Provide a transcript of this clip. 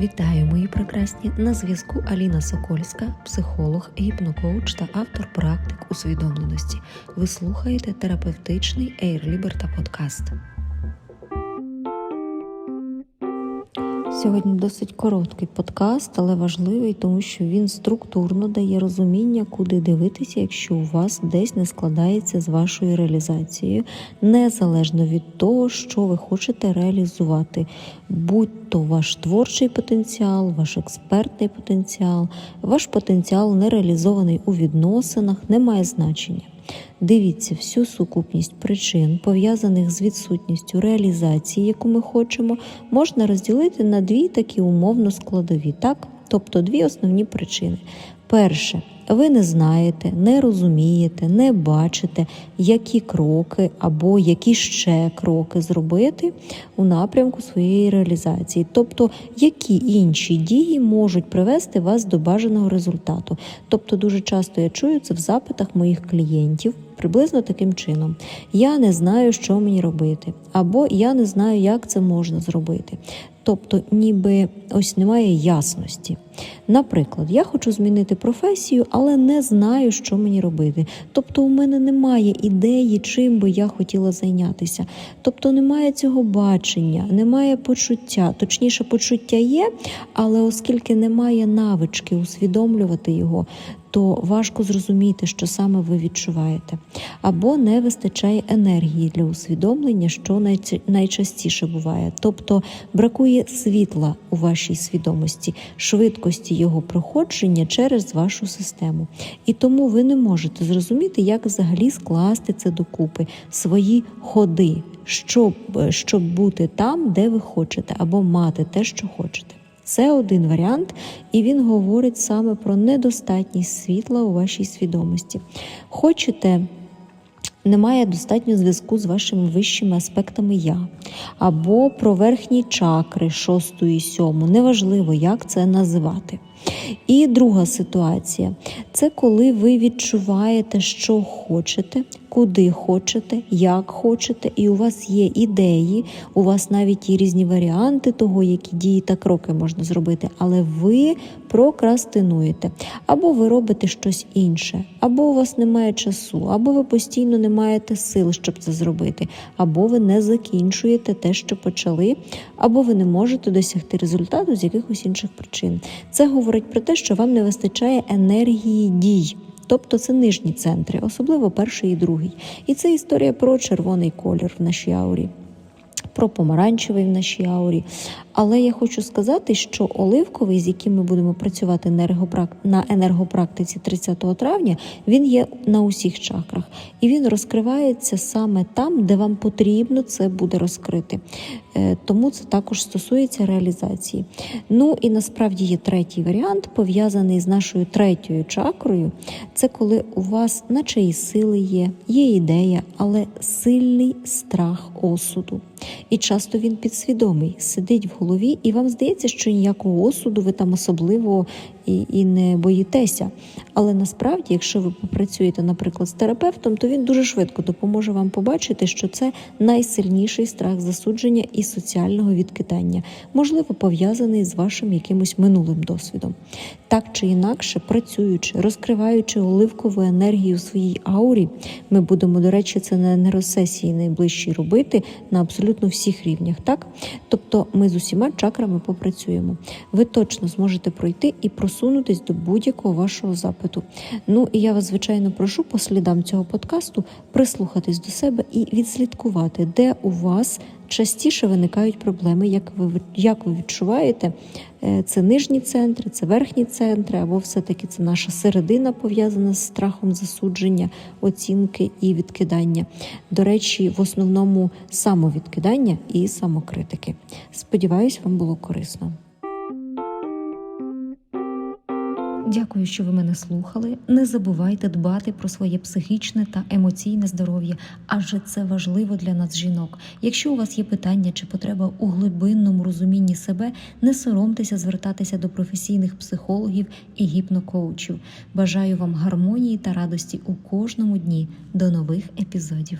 Вітаю, мої прекрасні! На зв'язку Аліна Сокольська, психолог, гіпнокоуч та автор практик усвідомленості. Ви слухаєте терапевтичний Air Liberta подкаст. Сьогодні досить короткий подкаст, але важливий, тому що він структурно дає розуміння, куди дивитися, якщо у вас десь не складається з вашою реалізацією, незалежно від того, що ви хочете реалізувати, будь то ваш творчий потенціал, ваш експертний потенціал, ваш потенціал нереалізований у відносинах, не має значення. Дивіться всю сукупність причин, пов'язаних з відсутністю реалізації, яку ми хочемо, можна розділити на дві такі умовно складові, так? Тобто дві основні причини. Перше, ви не знаєте, не розумієте, не бачите, які кроки або які ще кроки зробити у напрямку своєї реалізації, тобто які інші дії можуть привести вас до бажаного результату. Тобто, дуже часто я чую це в запитах моїх клієнтів. Приблизно таким чином. Я не знаю, що мені робити, або я не знаю, як це можна зробити. Тобто, ніби ось немає ясності. Наприклад, я хочу змінити професію, але не знаю, що мені робити. Тобто, у мене немає ідеї, чим би я хотіла зайнятися. Тобто немає цього бачення, немає почуття. Точніше, почуття є, але оскільки немає навички усвідомлювати його, то важко зрозуміти, що саме ви відчуваєте, або не вистачає енергії для усвідомлення, що найчастіше буває. Тобто бракує світла у вашій свідомості, швидкості його проходження через вашу систему. І тому ви не можете зрозуміти, як взагалі скласти це докупи, свої ходи, щоб, щоб бути там, де ви хочете, або мати те, що хочете. Це один варіант, і він говорить саме про недостатність світла у вашій свідомості. Хочете. Немає достатньо зв'язку з вашими вищими аспектами я, або про верхні чакри, шосту і сьому. Неважливо, як це називати. І друга ситуація це коли ви відчуваєте, що хочете, куди хочете, як хочете, і у вас є ідеї, у вас навіть є різні варіанти того, які дії та кроки можна зробити, але ви прокрастинуєте, або ви робите щось інше, або у вас немає часу, або ви постійно не маєте сил, щоб це зробити, або ви не закінчуєте те, що почали, або ви не можете досягти результату з якихось інших причин. Це говорить про те, що вам не вистачає енергії дій. Тобто це нижні центри, особливо перший і другий. І це історія про червоний колір в нашій аурі, про помаранчевий в нашій аурі. Але я хочу сказати, що оливковий, з яким ми будемо працювати на енергопрактиці 30 травня, він є на усіх чакрах, і він розкривається саме там, де вам потрібно це буде розкрити. Е, тому це також стосується реалізації. Ну і насправді є третій варіант, пов'язаний з нашою третьою чакрою. Це коли у вас, наче і сили є, є ідея, але сильний страх осуду. І часто він підсвідомий, сидить в голові, і вам здається, що ніякого осуду ви там особливо і і не боїтеся. Але насправді, якщо ви попрацюєте, наприклад, з терапевтом, то він дуже швидко допоможе вам побачити, що це найсильніший страх засудження і соціального відкидання, можливо, пов'язаний з вашим якимось минулим досвідом. Так чи інакше, працюючи, розкриваючи оливкову енергію в своїй аурі, ми будемо, до речі, це на нейросесії найближчі робити на абсолютно всіх рівнях. Так, тобто ми з усіма чакрами попрацюємо. Ви точно зможете пройти і просунутись до будь-якого вашого запиту. Ну і я вас, звичайно, прошу по слідам цього подкасту прислухатись до себе і відслідкувати, де у вас частіше виникають проблеми, як ви як ви відчуваєте, е, це нижні центри, це верхні центри, або все-таки це наша середина пов'язана з страхом засудження, оцінки і відкидання. До речі, в основному самовідкидання і самокритики. Сподіваюсь, вам було корисно. Дякую, що ви мене слухали. Не забувайте дбати про своє психічне та емоційне здоров'я, адже це важливо для нас, жінок. Якщо у вас є питання чи потреба у глибинному розумінні себе, не соромтеся звертатися до професійних психологів і гіпнокоучів. Бажаю вам гармонії та радості у кожному дні. До нових епізодів.